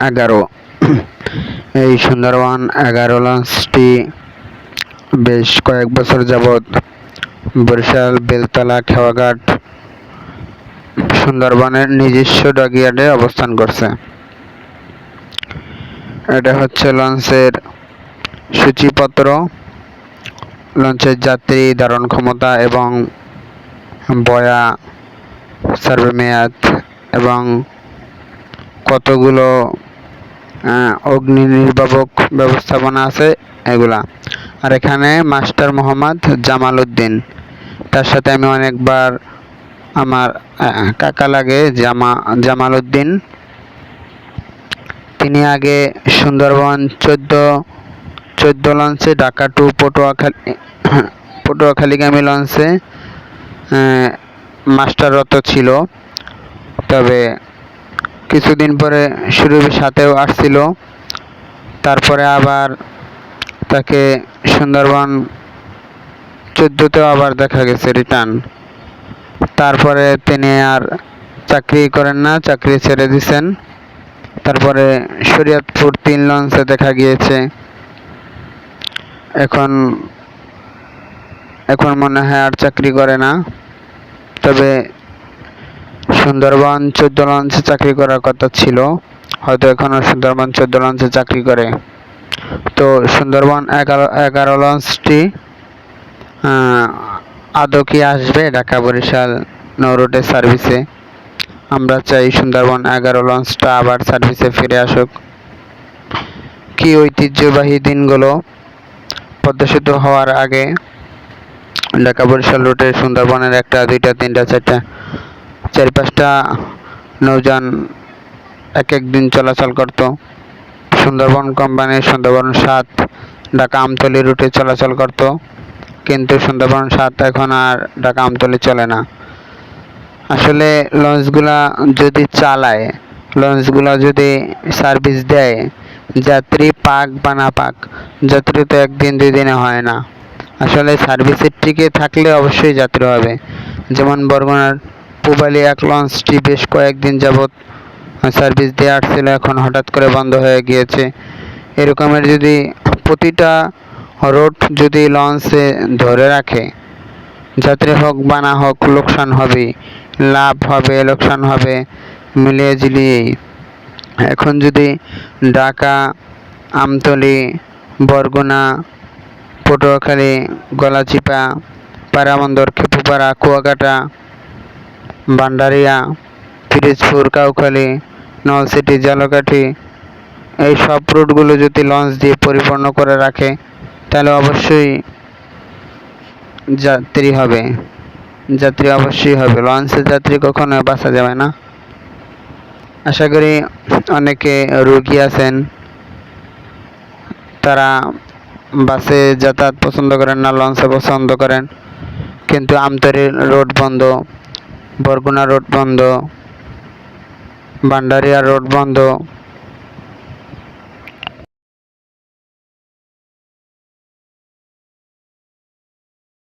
এগারো। এই সুন্দরবন এগারো লঞ্চটি বেশ কয়েক বছর যাবৎ বরিশাল, বেলতলা, খেওয়াঘাট সুন্দরবনের নিজস্ব ডকইয়ার্ডে অবস্থান করছে। এটা হচ্ছে লঞ্চের সূচিপত্র। লঞ্চের যাত্রী, ধারণ ক্ষমতা এবং বয়া সার্ভে মেয়াদ এবং কতগুলো অগ্নি নির্বাপক ব্যবস্থাপনা আছে এগুলা। আর এখানে মাস্টার মোহাম্মদ জামাল উদ্দিন তার সাথে আমি অনেকবার আমার কাকা লাগে জামা জামাল উদ্দিন তিনি আগে সুন্দরবন চোদ্দ চোদ্দ লঞ্চে, ঢাকা টু পটুয়াখালী, পটুয়াখালীগামী লঞ্চে মাস্টাররত ছিল। তবে কিছুদিন পরে সুরভির সাথেও আসছিল। তারপরে আবার তাকে সুন্দরবন চোদ্দোতেও আবার দেখা গেছে, রিটার্ন। তারপরে তিনি আর চাকরি করেন না, চাকরি ছেড়ে দিছেন। তারপরে শরীয়তপুর তিন লঞ্চে দেখা গিয়েছে। এখন এখন মনে হয় আর চাকরি করে না। তবে সুন্দরবন চোদ্দ লঞ্চে চাকরি করার কথা ছিল। হয়তো এখনও সুন্দরবন চোদ্দ লঞ্চে চাকরি করে। তো সুন্দরবন এগারো এগারো লঞ্চটি আদৌ কি আসবে ঢাকা বরিশাল নৌ রুটের সার্ভিসে আমরা চাই সুন্দরবন এগারো লঞ্চটা আবার সার্ভিসে ফিরে আসুক। কি ঐতিহ্যবাহী দিনগুলো পদ্মা সেতু হওয়ার আগে ঢাকা বরিশাল রুটে সুন্দরবনের একটা, দুইটা, তিনটা, চারটা চার পাঁচটা নৌযান এক এক দিন চলাচল করত। সুন্দরবন কোম্পানির সুন্দরবন সাত, ঢাকা আমতলি রুটে চলাচল করত। কিন্তু সুন্দরবন সাত এখন আর ঢাকা আমতলি চলে না। আসলে লঞ্চগুলা যদি চালায়, লঞ্চগুলা যদি সার্ভিস দেয়, যাত্রী পাক বা না পাক, যাত্রী তো একদিন দুই দিনে হয় না। আসলে সার্ভিসের টিকে থাকলে অবশ্যই যাত্রী হবে। যেমন বরগুনার পুবালি এক লঞ্চটি বেশ কয়েকদিন যাবৎ সার্ভিস দিয়ে আসছিল, এখন হঠাৎ করে বন্ধ হয়ে গিয়েছে। এরকমের যদি প্রতিটা রোড যদি লঞ্চে ধরে রাখে, যাত্রী হোক বা না হোক, লোকসান হবে, লাভ হবে, লোকসান হবে, মিলিয়ে ঝিলিয়েই। এখন যদি ঢাকা, আমতলি, বরগুনা, পটুয়াখালী, গলাচিপা, পারাবন্দর, খেপুপাড়া, কুয়াকাটা ভান্ডারিয়া কাউখালী নলসিটি জালকাঠি, এই সব রুটগুলো যদি লঞ্চ দিয়ে পরিপূর্ণ করে রাখে, তাহলে অবশ্যই যাত্রী হবে। যাত্রী অবশ্যই হবে। লঞ্চের যাত্রী কখনো বাঁচা যাবে না। আশা করি অনেকে রুগী আছেন, তারা বাসে যাতায়াত পছন্দ করেন না, লঞ্চে পছন্দ করেন। কিন্তু আমতলী রোড বন্ধ বরগুনা রোড বন্ধ ভান্ডারিয়া রোড বন্ধ।